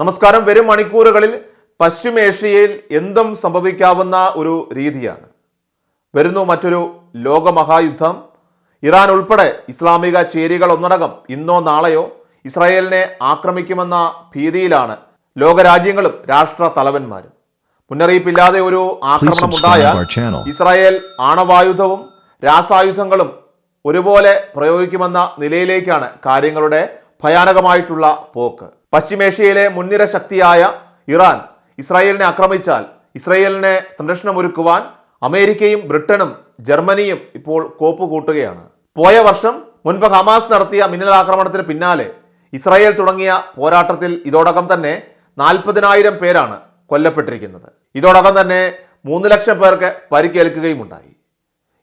നമസ്കാരം. വരും മണിക്കൂറുകളിൽ പശ്ചിമേഷ്യയിൽ എന്തും സംഭവിക്കാവുന്ന ഒരു രീതിയാണ്. വരുന്നു മറ്റൊരു ലോകമഹായുദ്ധം. ഇറാൻ ഉൾപ്പെടെ ഇസ്ലാമിക ചേരികൾ ഒന്നടങ്കം ഇന്നോ നാളെയോ ഇസ്രായേലിനെ ആക്രമിക്കുമെന്ന ഭീതിയിലാണ് ലോകരാജ്യങ്ങളും രാഷ്ട്ര തലവന്മാരും മുന്നറിയിപ്പില്ലാതെ ഒരു ആക്രമണം ഉണ്ടായ ഉണ്ടായാൽ ഇസ്രായേൽ ആണവായുധവും രാസായുധങ്ങളും ഒരുപോലെ പ്രയോഗിക്കുമെന്ന നിലയിലേക്കാണ് കാര്യങ്ങളുടെ ഭയാനകമായിട്ടുള്ള പോക്ക്. പശ്ചിമേഷ്യയിലെ മുൻനിര ശക്തിയായ ഇറാൻ ഇസ്രായേലിനെ ആക്രമിച്ചാൽ ഇസ്രായേലിനെ സംരക്ഷണമൊരുക്കുവാൻ അമേരിക്കയും ബ്രിട്ടനും ജർമ്മനിയും ഇപ്പോൾ കോപ്പ് കൂട്ടുകയാണ്. പോയ വർഷം മുൻപ് ഹമാസ് നടത്തിയ മിന്നൽ മിന്നലാക്രമണത്തിന് പിന്നാലെ ഇസ്രായേൽ തുടങ്ങിയ പോരാട്ടത്തിൽ ഇതോടകം തന്നെ നാൽപ്പതിനായിരം പേരാണ് കൊല്ലപ്പെട്ടിരിക്കുന്നത്. ഇതോടകം തന്നെ മൂന്ന് ലക്ഷം പേർക്ക് പരിക്കേൽക്കുകയും ഉണ്ടായി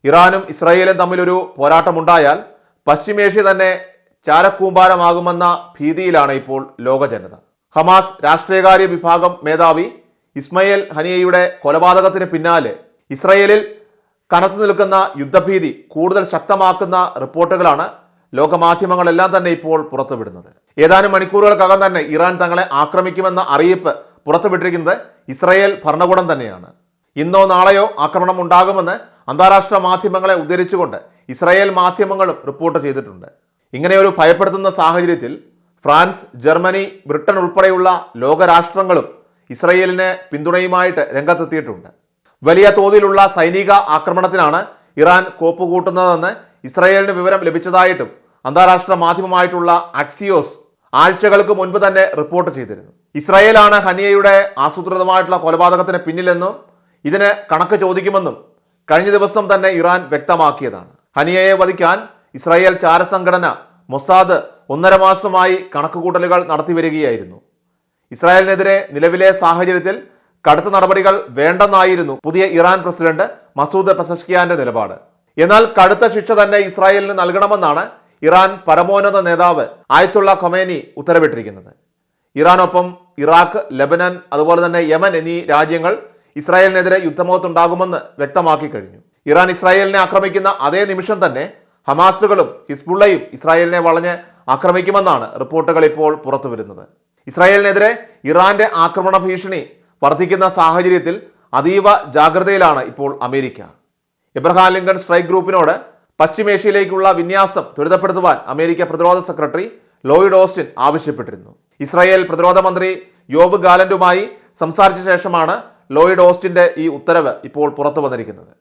ഇറാനും ഇസ്രായേലും തമ്മിലൊരു പോരാട്ടമുണ്ടായാൽ പശ്ചിമേഷ്യ തന്നെ ചാരക്കൂമ്പാരമാകുമെന്ന ഭീതിയിലാണ് ഇപ്പോൾ ലോക ജനത ഹമാസ് രാഷ്ട്രീയകാര്യ വിഭാഗം മേധാവി ഇസ്മയിൽ ഹനിയയുടെ കൊലപാതകത്തിന് പിന്നാലെ ഇസ്രയേലിൽ കനത്തു നിൽക്കുന്ന യുദ്ധഭീതി കൂടുതൽ ശക്തമാക്കുന്ന റിപ്പോർട്ടുകളാണ് ലോകമാധ്യമങ്ങളെല്ലാം തന്നെ ഇപ്പോൾ പുറത്തുവിടുന്നത്. ഏതാനും മണിക്കൂറുകൾക്കകം തന്നെ ഇറാൻ തങ്ങളെ ആക്രമിക്കുമെന്ന അറിയിപ്പ് പുറത്തുവിട്ടിരിക്കുന്നത് ഇസ്രയേൽ ഭരണകൂടം തന്നെയാണ്. ഇന്നോ നാളെയോ ആക്രമണം ഉണ്ടാകുമെന്ന് അന്താരാഷ്ട്ര മാധ്യമങ്ങളെ ഉദ്ധരിച്ചുകൊണ്ട് ഇസ്രായേൽ മാധ്യമങ്ങളും റിപ്പോർട്ട് ചെയ്തിട്ടുണ്ട്. ഇങ്ങനെ ഒരു ഭയപ്പെടുത്തുന്ന സാഹചര്യത്തിൽ ഫ്രാൻസ് ജർമ്മനി ബ്രിട്ടൻ ഉൾപ്പെടെയുള്ള ലോകരാഷ്ട്രങ്ങളും ഇസ്രയേലിന് പിന്തുണയുമായിട്ട് രംഗത്തെത്തിയിട്ടുണ്ട്. വലിയ തോതിലുള്ള സൈനിക ആക്രമണത്തിനാണ് ഇറാൻ കോപ്പ് കൂട്ടുന്നതെന്ന് ഇസ്രായേലിന് വിവരം ലഭിച്ചതായിട്ടും അന്താരാഷ്ട്ര മാധ്യമമായിട്ടുള്ള അക്സിയോസ് ആഴ്ചകൾക്ക് മുൻപ് തന്നെ റിപ്പോർട്ട് ചെയ്തിരുന്നു. ഇസ്രയേലാണ് ഹനിയയുടെ ആസൂത്രിതമായിട്ടുള്ള കൊലപാതകത്തിന് പിന്നിലെന്നും ഇതിന് കണക്ക് ചോദിക്കുമെന്നും കഴിഞ്ഞ ദിവസം തന്നെ ഇറാൻ വ്യക്തമാക്കിയതാണ്. ഹനിയയെ വധിക്കാൻ ഇസ്രായേൽ ചാരസംഘടന മൊസാദ് ഒന്നര മാസമായി കണക്കുകൂട്ടലുകൾ നടത്തി വരികയായിരുന്നു. ഇസ്രായേലിനെതിരെ നിലവിലെ സാഹചര്യത്തിൽ കടുത്ത നടപടികൾ വേണ്ടെന്നായിരുന്നു പുതിയ ഇറാൻ പ്രസിഡന്റ് മസൂദ് പെസഷ്കിയാന്റെ നിലപാട്. എന്നാൽ കടുത്ത ശിക്ഷ തന്നെ ഇസ്രായേലിന് നൽകണമെന്നാണ് ഇറാൻ പരമോന്നത നേതാവ് ആയത്തുള്ള ഖൊമേനി ഉത്തരവിട്ടിരിക്കുന്നത്. ഇറാനൊപ്പം ഇറാഖ് ലബനൻ അതുപോലെ തന്നെ യമൻ എന്നീ രാജ്യങ്ങൾ ഇസ്രായേലിനെതിരെ യുദ്ധമുഖത്തുണ്ടാകുമെന്ന് വ്യക്തമാക്കി കഴിഞ്ഞു. ഇറാൻ ഇസ്രായേലിനെ ആക്രമിക്കുന്ന അതേ നിമിഷം തന്നെ ഹമാസുകളും ഹിസ്ബുള്ളയും ഇസ്രായേലിനെ വളഞ്ഞ് ആക്രമിക്കുമെന്നാണ് റിപ്പോർട്ടുകൾ ഇപ്പോൾ പുറത്തു വരുന്നത് ഇസ്രായേലിനെതിരെ ഇറാന്റെ ആക്രമണ ഭീഷണി വർദ്ധിക്കുന്ന സാഹചര്യത്തിൽ അതീവ ജാഗ്രതയിലാണ് ഇപ്പോൾ അമേരിക്ക. എബ്രഹാം ലിങ്കൺ സ്ട്രൈക്ക് ഗ്രൂപ്പിനോട് പശ്ചിമേഷ്യയിലേക്കുള്ള വിന്യാസം ത്വരിതപ്പെടുത്തുവാൻ അമേരിക്ക പ്രതിരോധ സെക്രട്ടറി ലോയിഡ് ഓസ്റ്റിൻ ആവശ്യപ്പെട്ടിരുന്നു. ഇസ്രായേൽ പ്രതിരോധ മന്ത്രി യോവ് ഗാലൻഡുമായി സംസാരിച്ച ശേഷമാണ് ലോയിഡ് ഓസ്റ്റിന്റെ ഈ ഉത്തരവ് ഇപ്പോൾ പുറത്തു വന്നിരിക്കുന്നത്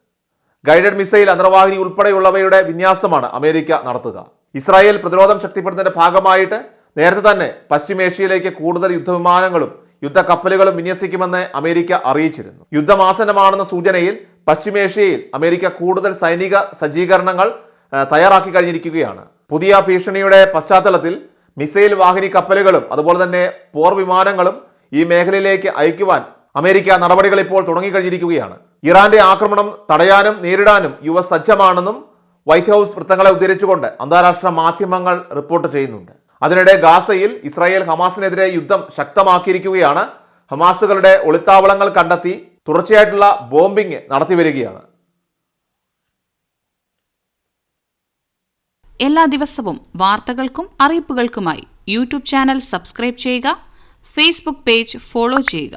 ഗൈഡഡ് മിസൈൽ അന്തർവാഹിനി ഉൾപ്പെടെയുള്ളവയുടെ വിന്യാസമാണ് അമേരിക്ക നടത്തുക. ഇസ്രായേൽ പ്രതിരോധം ശക്തിപ്പെടുന്നതിന്റെ ഭാഗമായിട്ട് നേരത്തെ തന്നെ പശ്ചിമേഷ്യയിലേക്ക് കൂടുതൽ യുദ്ധവിമാനങ്ങളും യുദ്ധക്കപ്പലുകളും വിന്യസിക്കുമെന്ന് അമേരിക്ക അറിയിച്ചിരുന്നു. യുദ്ധമാസന്നമാണെന്ന സൂചനയിൽ പശ്ചിമേഷ്യയിൽ അമേരിക്ക കൂടുതൽ സൈനിക സജ്ജീകരണങ്ങൾ തയ്യാറാക്കി കഴിഞ്ഞിരിക്കുകയാണ്. പുതിയ ഭീഷണിയുടെ പശ്ചാത്തലത്തിൽ മിസൈൽ വാഹിനി കപ്പലുകളും അതുപോലെ തന്നെ പോർ വിമാനങ്ങളും ഈ മേഖലയിലേക്ക് അയക്കുവാൻ അമേരിക്ക നടപടികൾ ഇപ്പോൾ തുടങ്ങിക്കഴിഞ്ഞിരിക്കുകയാണ്. ഇറാന്റെ ആക്രമണം തടയാനും നേരിടാനും യു എസ് സജ്ജമാണെന്നും വൈറ്റ് ഹൗസ് വൃത്തങ്ങളെ ഉദ്ധരിച്ചുകൊണ്ട് അന്താരാഷ്ട്ര മാധ്യമങ്ങൾ റിപ്പോർട്ട് ചെയ്യുന്നുണ്ട്. അതിനിടെ ഗാസയിൽ ഇസ്രായേൽ ഹമാസിനെതിരെ യുദ്ധം ശക്തമാക്കിയിരിക്കുകയാണ്. ഹമാസുകളുടെ ഒളിത്താവളങ്ങൾ കണ്ടെത്തി തുടർച്ചയായിട്ടുള്ള ബോംബിംഗ് നടത്തി വരികയാണ്. എല്ലാ ദിവസവും വാർത്തകൾക്കും അറിയിപ്പുകൾക്കുമായി യൂട്യൂബ് ചാനൽ സബ്സ്ക്രൈബ് ചെയ്യുക ഫേസ്ബുക്ക് പേജ് ഫോളോ ചെയ്യുക.